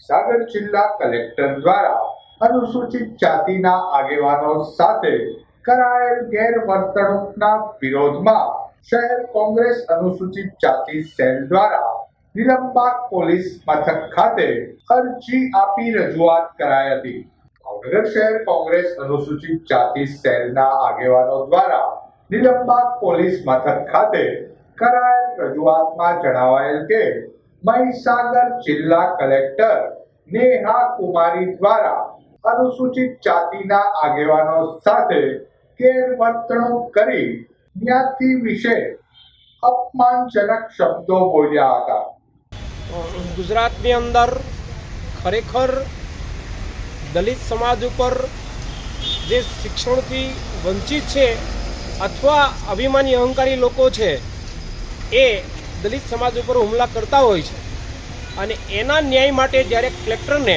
મહીસાગર જિલ્લા કલેક્ટર દ્વારા અનુસૂચિત જાતિના આગેવાનો સાથે કરાયેલ ગેરવર્તણૂકના વિરોધમાં શહેર કોંગ્રેસ અનુસૂચિત જાતિ સેલ દ્વારા નિલંબાગ પોલીસ મથક ખાતે અરજી આપી રજૂઆત કરાઈ હતી. ભાવનગર શહેર કોંગ્રેસ અનુસૂચિત જાતિ સેલના આગેવાનો દ્વારા નિલંબાગ પોલીસ મથક ખાતે કરાયેલ રજૂઆતમાં જણાવાયેલ કે મહીસાગર જિલ્લા કલેક્ટર નેહા કુમારી દ્વારા અનુસૂચિત જાતિના આગેવાનો સાથે ગેરવર્તણૂક કરી જ્ઞાતિ વિશે અપમાનજનક શબ્દો બોલ્યા હતા. ગુજરાતની અંદર ખરેખર દલિત સમાજ ઉપર જે શિક્ષણથી વંચિત છે અથવા અભિમાની અહંકારી લોકો છે, એ દલિત સમાજ ઉપર હુમલા કરતા હોય છે. અને એના ન્યાય માટે જ્યારે કલેક્ટરને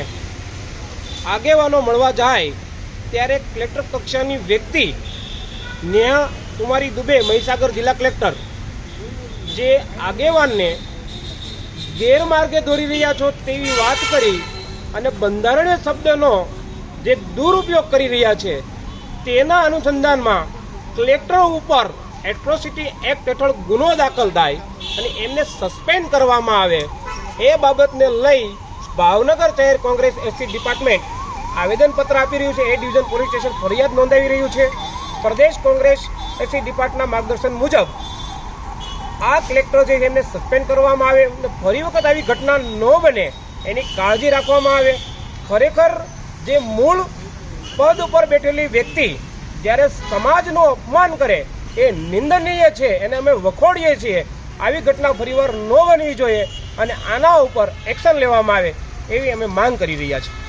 આગેવાનો મળવા જાય, ત્યારે કલેક્ટર કક્ષાની વ્યક્તિ નેહા કુમારી દુબે, મહીસાગર જિલ્લા કલેક્ટર, જે આગેવાનને ગેરમાર્ગે દોરી રહ્યા છો તેવી વાત કરી અને બંધારણીય શબ્દનો જે દુરુપયોગ કરી રહ્યા છે, તેના અનુસંધાનમાં કલેક્ટર ઉપર એટ્રોસિટી એક્ટ હેઠળ ગુનો દાખલ થાય અને એમને સસ્પેન્ડ કરવામાં આવે, એ બાબતને લઈ ભાવનગર શહેર કોંગ્રેસ એસસી ડિપાર્ટમેન્ટ આવેદનપત્ર આપી રહ્યું છે. એ ડિવિઝન પોલીસ સ્ટેશન ફરિયાદ નોંધાવી રહ્યું છે. પ્રદેશ કોંગ્રેસ એસસી ડિપાર્ટના માર્ગદર્શન મુજબ આ કલેક્ટર છે એમને સસ્પેન્ડ કરવામાં આવે અને ફરી વખત આવી ઘટના ન બને એની કાળજી રાખવામાં આવે. ખરેખર જે મૂળ પદ ઉપર બેઠેલી વ્યક્તિ જ્યારે સમાજનું અપમાન કરે એ નિંદનીય છે, એને અમે વખોડીએ છીએ. આવી ઘટના ફરીવાર ન બનવી જોઈએ અને આના ઉપર એક્શન લેવામાં આવે એવી અમે માંગ કરી રહ્યા છીએ.